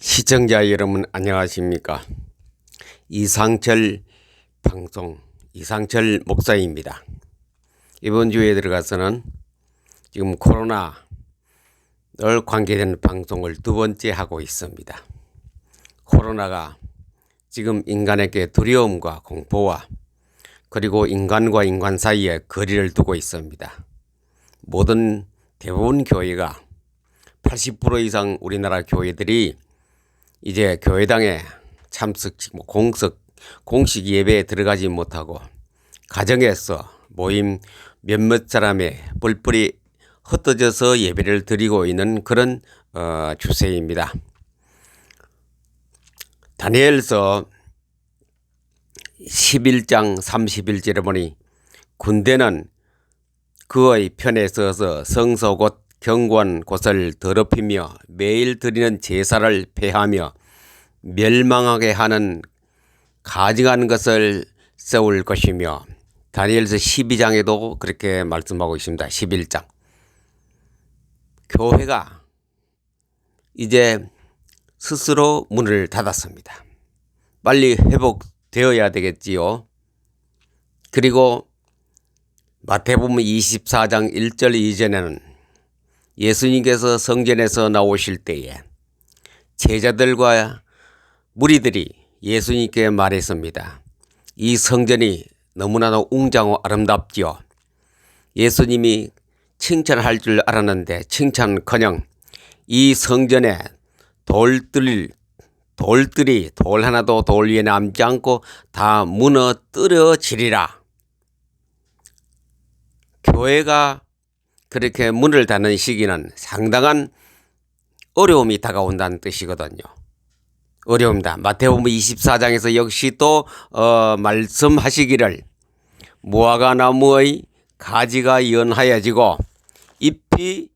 시청자 여러분 안녕하십니까? 이상철 방송 이상철 목사입니다. 이번 주에 들어가서는 지금 코로나 늘 관계된 방송을 두 번째 하고 있습니다. 코로나가 지금 인간에게 두려움과 공포와 그리고 인간과 인간 사이에 거리를 두고 있습니다. 모든 대부분 교회가 80% 이상 우리나라 교회들이 이제 교회당에 참석, 뭐 공석, 공식 예배에 들어가지 못하고 가정에서 모임 몇몇 사람의 뿔뿔이 흩어져서 예배를 드리고 있는 그런 어, 추세입니다. 다니엘서 11장 31절에 보니 군대는 그의 편에 서서 성소 곧 경관 곳을 더럽히며 매일 드리는 제사를 폐하며 멸망하게 하는 가증한 것을 세울 것이며 다니엘서 12장에도 그렇게 말씀하고 있습니다. 11장. 교회가 이제 스스로 문을 닫았습니다. 빨리 회복되어야 되겠지요. 그리고 마태복음 24장 1절 이전에는 예수님께서 성전에서 나오실 때에 제자들과 무리들이 예수님께 말했습니다. 이 성전이 너무나도 웅장하고 아름답지요. 예수님이 칭찬할 줄 알았는데 칭찬커녕 이 성전에 돌들 돌들이 돌 하나도 돌 위에 남지 않고 다 무너뜨려지리라. 교회가 그렇게 문을 닫는 시기는 상당한 어려움이 다가온다는 뜻이거든요. 어려움다. 마태복음 24장에서 역시 또 어, 말씀하시기를 무화과 나무의 가지가 연하여지고 잎이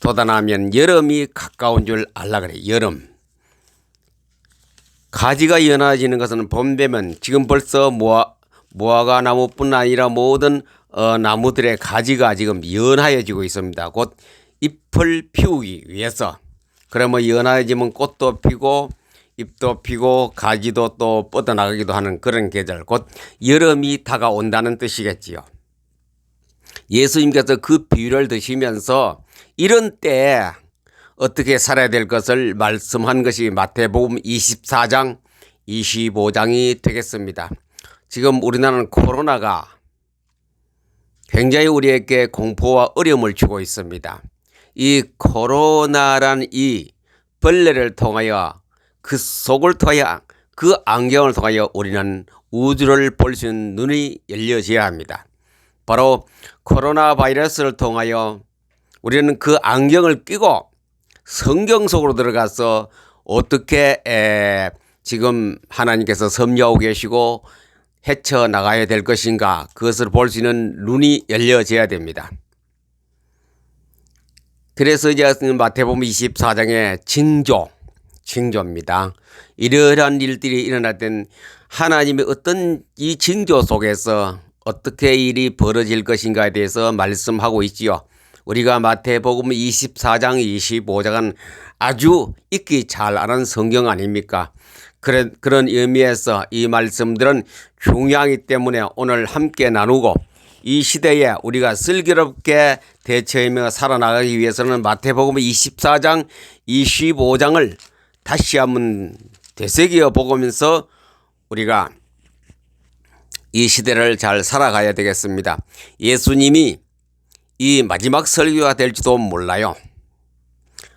돋아나면 여름이 가까운 줄 알라 그래. 여름. 가지가 연하지는 것은 봄 되면 지금 벌써 무화, 무화과 나무뿐 아니라 모든 어, 나무들의 가지가 지금 연하여지고 있습니다. 곧 잎을 피우기 위해서. 그러면 연하여지면 꽃도 피고 잎도 피고 가지도 또 뻗어나가기도 하는 그런 계절. 곧 여름이 다가온다는 뜻이겠지요. 예수님께서 그 비유를 드시면서 이런 때 어떻게 살아야 될 것을 말씀한 것이 마태복음 24장, 25장이 되겠습니다. 지금 우리나라는 코로나가 굉장히 우리에게 공포와 어려움을 주고 있습니다. 이 코로나란 이 벌레를 통하여 그 속을 통하여 그 안경을 통하여 우리는 우주를 볼 수 있는 눈이 열려져야 합니다. 바로 코로나 바이러스를 통하여 우리는 그 안경을 끼고 성경 속으로 들어가서 어떻게 에 지금 하나님께서 섭리하고 계시고 헤쳐 나가야 될 것인가 그것을 볼 수 있는 눈이 열려져야 됩니다. 그래서 이제 마태복음 24장의 징조, 징조입니다. 이러한 일들이 일어날 땐 하나님의 어떤 이 징조 속에서 어떻게 일이 벌어질 것인가에 대해서 말씀하고 있지요. 우리가 마태복음 24장, 25장은 아주 읽기 잘 아는 성경 아닙니까? 그런, 그런 의미에서 이 말씀들은 중요하기 때문에 오늘 함께 나누고 이 시대에 우리가 슬기롭게 대처하며 살아나가기 위해서는 마태복음 24장, 25장을 다시 한번 되새겨 보면서 우리가 이 시대를 잘 살아가야 되겠습니다. 예수님이 이 마지막 설교가 될지도 몰라요.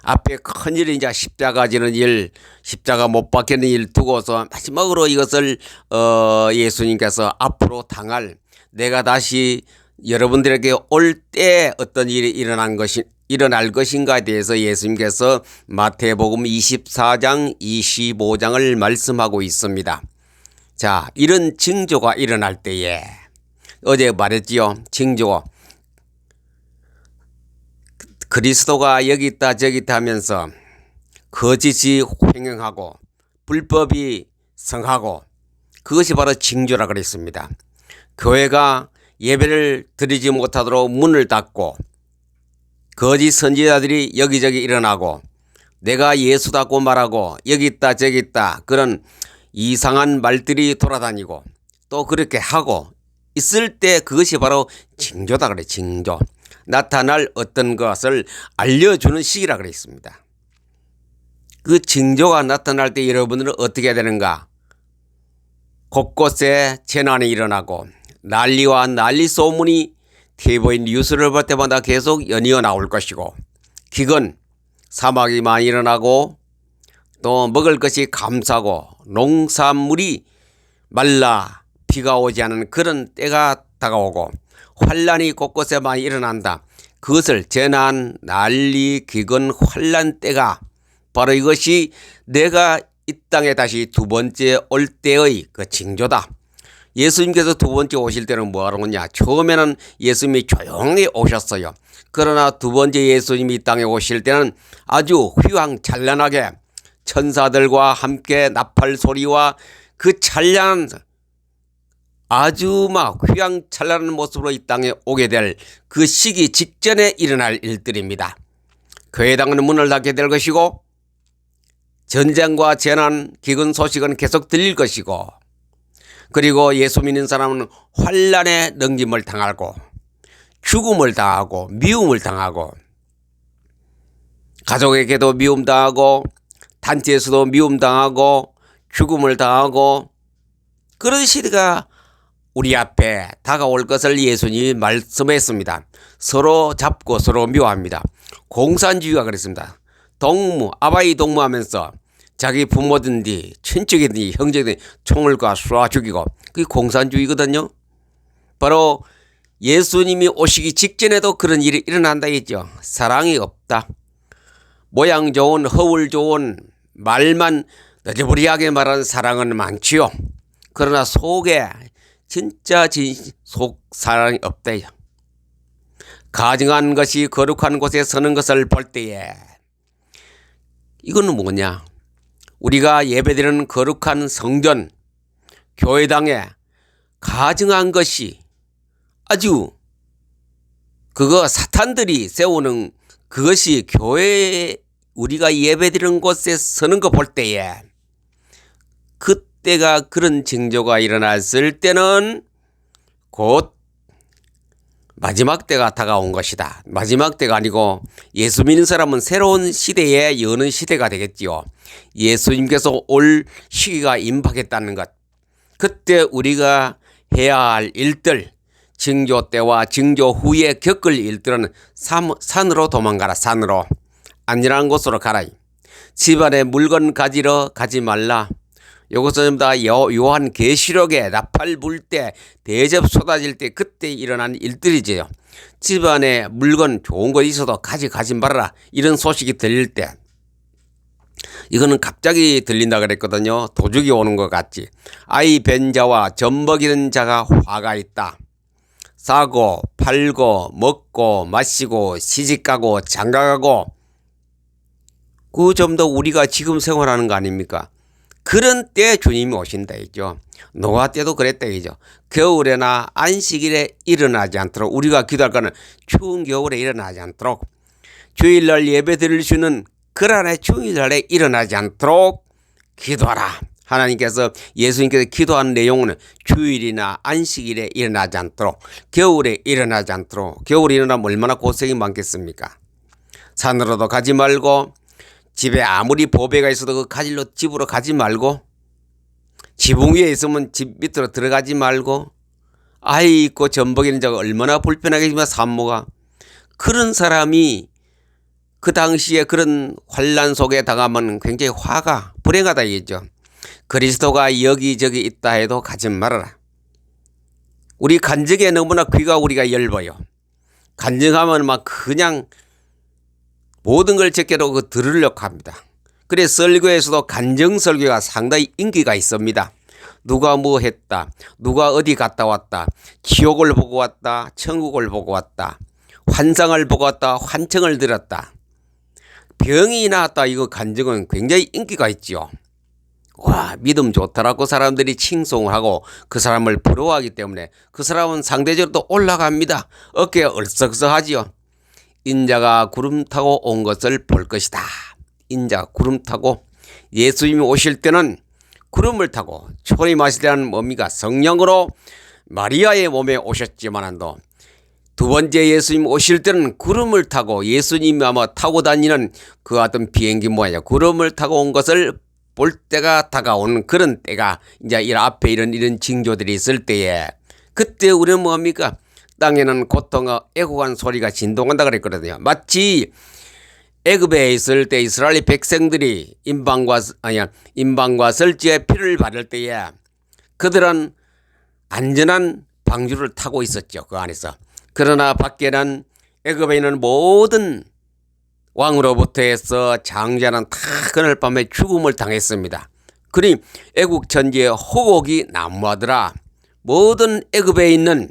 앞에 큰 일이 이제 십자가 지는 일, 십자가 못 박히는 일 두고서 마지막으로 이것을 어 예수님께서 앞으로 당할 내가 다시 여러분들에게 올 때 어떤 일이 일어난 것이 일어날 것인가에 대해서 예수님께서 마태복음 24장 25장을 말씀하고 있습니다. 자, 이런 징조가 일어날 때에 어제 말했지요. 징조. 그리스도가 여기 있다 저기 있다 하면서 거짓이 횡행하고 불법이 성하고 그것이 바로 징조라 그랬습니다. 교회가 예배를 드리지 못하도록 문을 닫고 거짓 선지자들이 여기저기 일어나고 내가 예수다고 말하고 여기 있다 저기 있다 그런 이상한 말들이 돌아다니고 또 그렇게 하고 있을 때 그것이 바로 징조다 그래 징조 나타날 어떤 것을 알려주는 시기라 그랬습니다. 그 징조가 나타날 때 여러분들은 어떻게 되는가? 곳곳에 재난이 일어나고 난리와 난리 소문이 TV인 뉴스를 볼 때마다 계속 연이어 나올 것이고 기근 사막이 많이 일어나고 또 먹을 것이 감사고 농산물이 말라 비가 오지 않은 그런 때가 다가오고 환란이 곳곳에 많이 일어난다. 그것을 재난, 난리, 기근, 환란 때가 바로 이것이 내가 이 땅에 다시 두 번째 올 때의 그 징조다. 예수님께서 두 번째 오실 때는 뭐하러 오냐? 처음에는 예수님이 조용히 오셨어요. 그러나 두 번째 예수님이 이 땅에 오실 때는 아주 휘황찬란하게 천사들과 함께 나팔 소리와 그 찬란한 아주 막 휘황찬란한 모습으로 이 땅에 오게 될 그 시기 직전에 일어날 일들입니다. 교회당은 문을 닫게 될 것이고 전쟁과 재난, 기근 소식은 계속 들릴 것이고 그리고 예수 믿는 사람은 환란에 넘김을 당하고 죽음을 당하고 미움을 당하고 가족에게도 미움 당하고 단체에서도 미움 당하고 죽음을 당하고 그런 시대가 우리 앞에 다가올 것을 예수님이 말씀했습니다. 서로 잡고 서로 미워합니다. 공산주의가 그랬습니다. 동무, 아바이 동무하면서 자기 부모든지 친척이든지 형제든지 총을 쏴 죽이고 그게 공산주의거든요. 바로 예수님이 오시기 직전에도 그런 일이 일어난다 했죠. 사랑이 없다. 모양 좋은 허울 좋은 말만 너저부리하게 말하는 사랑은 많지요. 그러나 속에 진짜 진속 사랑이 없대요. 가증한 것이 거룩한 곳에 서는 것을 볼 때에 이거는 뭐냐? 우리가 예배드리는 거룩한 성전, 교회당에 가증한 것이 아주 그거 사탄들이 세우는 그것이 교회에 우리가 예배드리는 곳에 서는 거 볼 때에 그 때가 그런 징조가 일어났을 때는 곧 마지막 때가 다가온 것이다. 마지막 때가 아니고 예수 믿는 사람은 새로운 시대에 여는 시대가 되겠지요. 예수님께서 올 시기가 임박했다는 것. 그때 우리가 해야 할 일들, 징조 때와 징조 후에 겪을 일들은 산으로 도망가라, 산으로. 안전한 곳으로 가라. 집안에 물건 가지러 가지 말라. 이것은 다 요한 계시록에 나팔 불 때 대접 쏟아질 때 그때 일어난 일들이지요. 집안에 물건 좋은 거 있어도 가지 가지 말아라 이런 소식이 들릴 때 이거는 갑자기 들린다 그랬거든요. 도둑이 오는 것 같지. 아이 벤 자와 젖먹이는 자가 화가 있다. 사고 팔고 먹고 마시고 시집가고 장가가고 그 좀 더 우리가 지금 생활하는 거 아닙니까? 그런 때 주님이 오신다 했죠. 노아 때도 그랬다 했죠. 겨울에나 안식일에 일어나지 않도록 우리가 기도할 거는 추운 겨울에 일어나지 않도록 주일날 예배 드릴 수 있는 그날의 주일날에 일어나지 않도록 기도하라. 하나님께서 예수님께서 기도한 내용은 주일이나 안식일에 일어나지 않도록 겨울에 일어나지 않도록 겨울에 일어나면 얼마나 고생이 많겠습니까? 산으로도 가지 말고 집에 아무리 보배가 있어도 그 가질로 집으로 가지 말고 지붕 위에 있으면 집 밑으로 들어가지 말고 아이 있고 전복이는 자가 얼마나 불편하겠지만 산모가 그런 사람이 그 당시에 그런 환란 속에 당하면 굉장히 화가 불행하다 이겠죠. 그리스도가 여기저기 있다 해도 가지 말아라. 우리 간증에 너무나 귀가 우리가 열어요. 간증하면 막 그냥 모든 걸 제껴놓고 들으려고 합니다. 그래서 설교에서도 간정 설교가 상당히 인기가 있습니다. 누가 뭐 했다. 누가 어디 갔다 왔다. 지옥을 보고 왔다. 천국을 보고 왔다. 환상을 보고 왔다. 환청을 들었다. 병이 나왔다. 이거 간증은 굉장히 인기가 있죠. 와, 믿음 좋다라고 사람들이 칭송을 하고 그 사람을 부러워하기 때문에 그 사람은 상대적으로 또 올라갑니다. 어깨가 얼썩썩하지요. 인자가 구름 타고 온 것을 볼 것이다. 인자 구름 타고 예수님이 오실 때는 구름을 타고 초림하실 때는 뭡니까 성령으로 마리아의 몸에 오셨지만도 두 번째 예수님 오실 때는 구름을 타고 예수님이 아마 타고 다니는 그 어떤 비행기 모양이야 구름을 타고 온 것을 볼 때가 다가오는 그런 때가 이제 이 앞에 이런 이런 징조들이 있을 때에 그때 우리는 뭡니까 땅에는 고통과 애고한 소리가 진동한다 그랬거든요 마치 애굽에 있을 때 이스라엘 백성들이 임방과 아니야 임방과 설지의 피를 바를 때에 그들은 안전한 방주를 타고 있었죠 그 안에서 그러나 밖에는 애굽에 있는 모든 왕으로부터 해서 장자는 다 그날 밤에 죽음을 당했습니다. 그리 애국 천지의 호곡이 난무하더라. 모든 애굽에 있는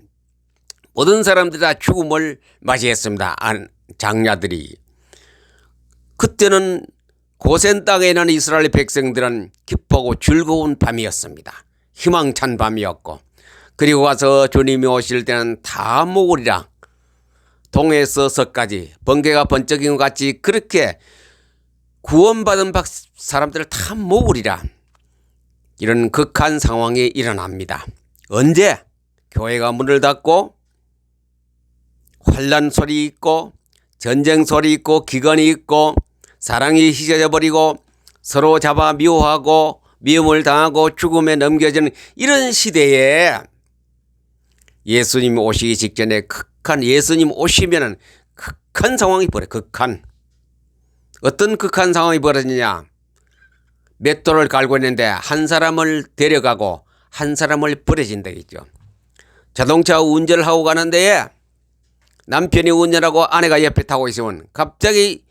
모든 사람들이 다 죽음을 맞이했습니다. 안- 장자들이. 그때는 고센 땅에 있는 이스라엘 백성들은 기쁘고 즐거운 밤이었습니다. 희망찬 밤이었고 그리고 와서 주님이 오실 때는 다 먹으리라. 동에서 서까지 번개가 번쩍인 것 같이 그렇게 구원받은 박- 사람들을 다 먹으리라. 이런 극한 상황이 일어납니다. 언제 교회가 문을 닫고 환란 소리 있고 전쟁 소리 있고 기근이 있고 사랑이 희져져 버리고 서로 잡아 미워하고 미움을 당하고 죽음에 넘겨지는 이런 시대에 예수님 오시기 직전에 극한 예수님 오시면은 극한 상황이 벌어 극한. 어떤 극한 상황이 벌어지냐? 맷돌을 갈고 있는데 한 사람을 데려가고 한 사람을 버려진다겠죠. 자동차 운전을 하고 가는데 남편이 운전하고 아내가 옆에 타고 있으면 갑자기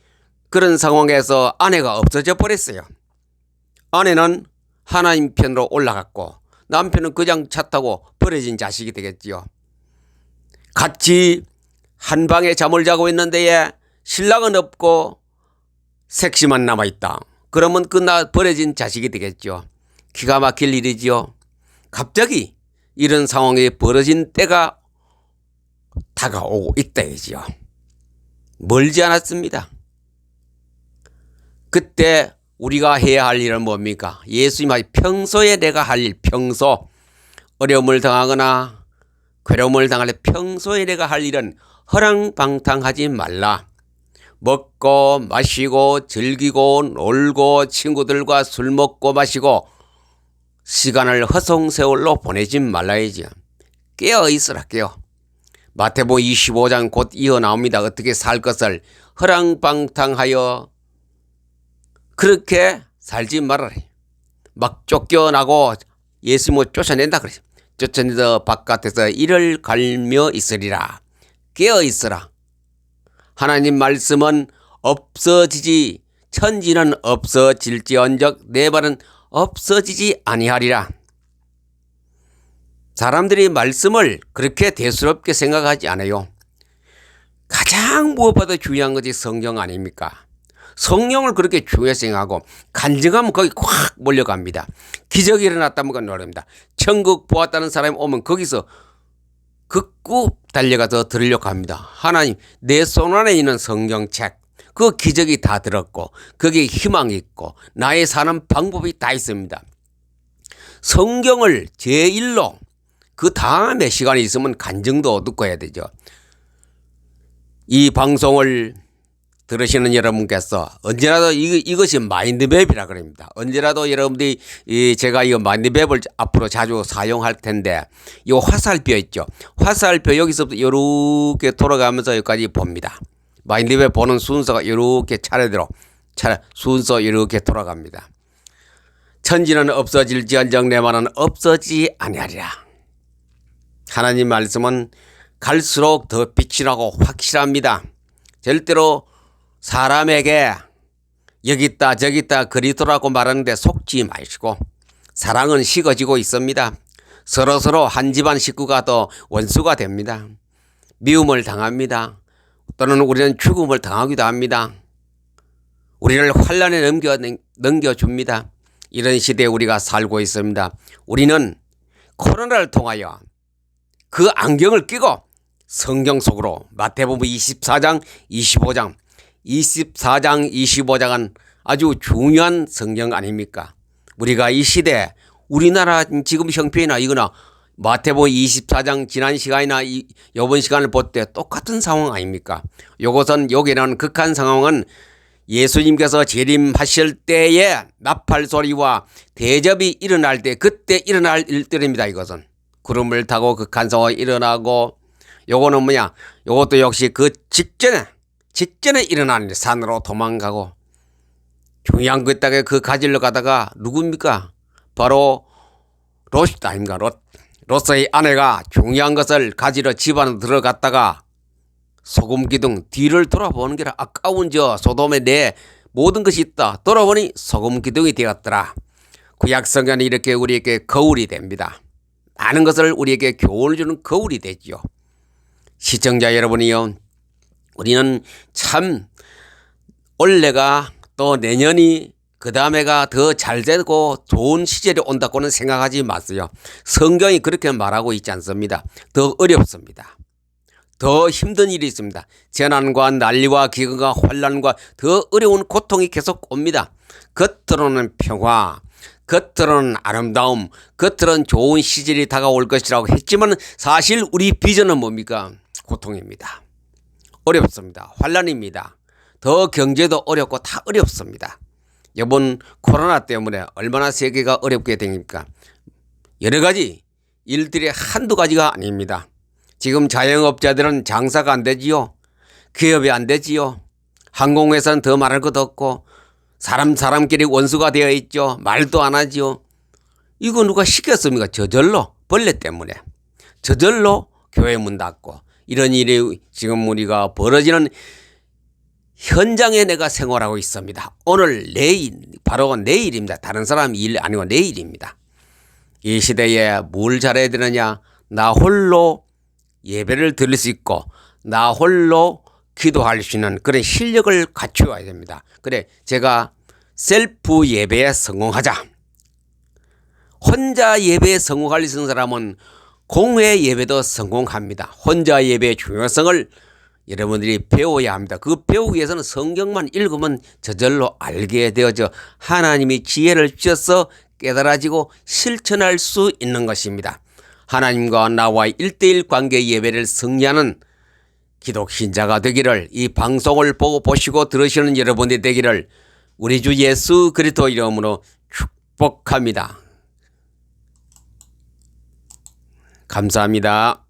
그런 상황에서 아내가 없어져 버렸어요 아내는 하나님 편으로 올라갔고 남편은 그냥 차 타고 버려진 자식이 되겠지요. 같이 한 방에 잠을 자고 있는데 신랑은 없고 색시만 남아 있다. 그러면 그나 버려진 자식이 되겠죠. 기가 막힐 일이지요. 갑자기 이런 상황이 벌어진 때가 다가오고 있다 이지요. 멀지 않았습니다. 그때 우리가 해야 할 일은 뭡니까? 예수님이 평소에 내가 할 일, 평소 어려움을 당하거나 괴로움을 당할 때 평소에 내가 할 일은 허랑방탕하지 말라. 먹고 마시고 즐기고 놀고 친구들과 술 먹고 마시고 시간을 허송세월로 보내지 말라야지. 깨어 있으라 깨어. 마태복 25장 곧 이어 나옵니다. 어떻게 살 것을 허랑방탕하여 그렇게 살지 말아라. 막 쫓겨나고 예수님을 쫓아낸다 그래. 쫓아내서 바깥에서 이를 갈며 있으리라. 깨어 있으라. 하나님 말씀은 없어지지 천지는 없어질지언적 내 발은 없어지지 아니하리라. 사람들이 말씀을 그렇게 대수롭게 생각하지 않아요. 가장 무엇보다 중요한 것이 성경 아닙니까? 성령을 그렇게 중요히 생각하고 간증하면 거기 확 몰려갑니다. 기적이 일어났다면 그건 노래입니다. 천국 보았다는 사람이 오면 거기서 극구 달려가서 들으려고 합니다. 하나님 내 손 안에 있는 성경책 그 기적이 다 들었고 거기에 희망이 있고 나의 사는 방법이 다 있습니다. 성경을 제1로 그 다음에 시간이 있으면 간증도 듣고 해야 되죠. 이 방송을 들으시는 여러분께서 언제라도 이, 이것이 마인드맵이라 그럽니다. 언제라도 여러분들이 이 제가 이 마인드맵을 앞으로 자주 사용할 텐데 이 화살표 있죠. 화살표 여기서부터 이렇게 돌아가면서 여기까지 봅니다. 마인드맵 보는 순서가 이렇게 차례대로 차례 순서 이렇게 돌아갑니다. 천지는 없어질지언정 내 말은 없어지지 아니하리라. 하나님 말씀은 갈수록 더 빛이 나고 확실합니다. 절대로 사람에게 여기 있다 저기 있다 그리스도라고 말하는데 속지 마시고 사랑은 식어지고 있습니다. 서로 서로 한 집안 식구가 더 원수가 됩니다. 미움을 당합니다. 또는 우리는 죽음을 당하기도 합니다. 우리를 환란에 넘겨 넘겨줍니다. 이런 시대에 우리가 살고 있습니다. 우리는 코로나를 통하여 그 안경을 끼고 성경 속으로 마태복음 24장 25장 24장 25장은 아주 중요한 성경 아닙니까? 우리가 이 시대 우리나라 지금 형편이나 이거나 마태복음 24장 지난 시간이나 이 요번 시간을 볼 때 똑같은 상황 아닙니까? 요것은 여기는 극한 상황은 예수님께서 재림하실 때에 나팔 소리와 대접이 일어날 때 그때 일어날 일들입니다. 이것은 구름을 타고 극한 상황이 일어나고 요거는 뭐냐? 요것도 역시 그 직전에 직전에 일어나는 일, 산으로 도망가고 중요한 그 땅에 그 가지러 가다가 누굽니까? 바로 롯 아닙니까? 롯. 롯의 아내가 중요한 것을 가지러 집 안으로 들어갔다가 소금 기둥 뒤를 돌아보는 게라 아까운 저 소돔에 내 모든 것이 있다. 돌아보니 소금 기둥이 되었더라. 구약 성경은 이렇게 우리에게 거울이 됩니다. 많은 것을 우리에게 교훈을 주는 거울이 되지요. 시청자 여러분이요. 우리는 참 올해가 또 내년이 그 다음에가 더 잘 되고 좋은 시절이 온다고는 생각하지 마세요. 성경이 그렇게 말하고 있지 않습니다. 더 어렵습니다. 더 힘든 일이 있습니다. 재난과 난리와 기근과 환란과 더 어려운 고통이 계속 옵니다. 겉으로는 평화, 겉으로는 아름다움, 겉으로는 좋은 시절이 다가올 것이라고 했지만 사실 우리 비전은 뭡니까? 고통입니다. 어렵습니다. 환란입니다. 더 경제도 어렵고 다 어렵습니다. 이번 코로나 때문에 얼마나 세계가 어렵게 되니까 여러 가지 일들이 한두 가지가 아닙니다. 지금 자영업자들은 장사가 안 되지요. 기업이 안 되지요. 항공회사는 더 말할 것도 없고 사람 사람끼리 원수가 되어 있죠. 말도 안 하지요. 이거 누가 시켰습니까? 저절로 벌레 때문에 저절로 교회 문 닫고 이런 일이 지금 우리가 벌어지는 현장에 내가 생활하고 있습니다. 오늘 내일 바로 내일입니다. 다른 사람 일 아니고 내일입니다. 이 시대에 뭘 잘해야 되느냐? 나 홀로 예배를 드릴 수 있고 나 홀로 기도할 수 있는 그런 실력을 갖추어야 됩니다. 그래 제가 셀프 예배에 성공하자. 혼자 예배에 성공할 수 있는 사람은 공회 예배도 성공합니다. 혼자 예배의 중요성을 여러분들이 배워야 합니다. 그 배우기 위해서는 성경만 읽으면 저절로 알게 되어져 하나님이 지혜를 주셔서 깨달아지고 실천할 수 있는 것입니다. 하나님과 나와의 일대일 관계 예배를 승리하는 기독 신자가 되기를 이 방송을 보고 보시고 들으시는 여러분이 되기를 우리 주 예수 그리스도 이름으로 축복합니다. 감사합니다.